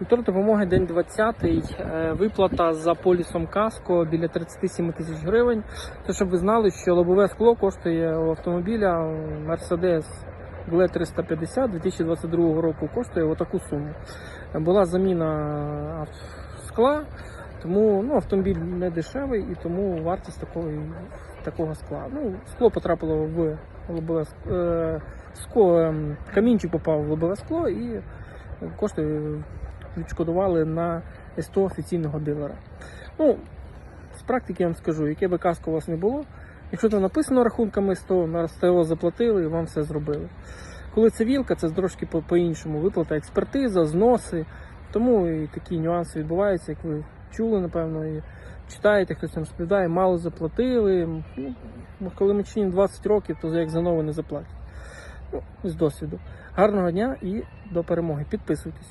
Культура допомоги день 20 е, виплата за полісом каско біля 37 тисяч гривень. Це щоб ви знали, що лобове скло коштує у автомобіля Mercedes GLE 350 2022 року коштує отаку суму. Була заміна скла, тому ну, автомобіль не дешевий і тому вартість такої, такого скла. Ну, скло потрапило в лобове е, скло, ем, камінчик попав в лобове скло і кошти відшкодували на СТО офіційного дилера. Ну, з практики я вам скажу, яке би каско у вас не було, якщо там написано рахунками СТО, на СТО заплатили і вам все зробили. Коли це вілка, це трошки по- по-іншому. Виплата експертиза, зноси. Тому і такі нюанси відбуваються, як ви чули, напевно, і читаєте, хтось там розповідає, мало заплатили. Ну, коли ми чинимо 20 років, то як за нове не заплатять. Ну, з досвіду. Гарного дня і до перемоги. Підписуйтесь.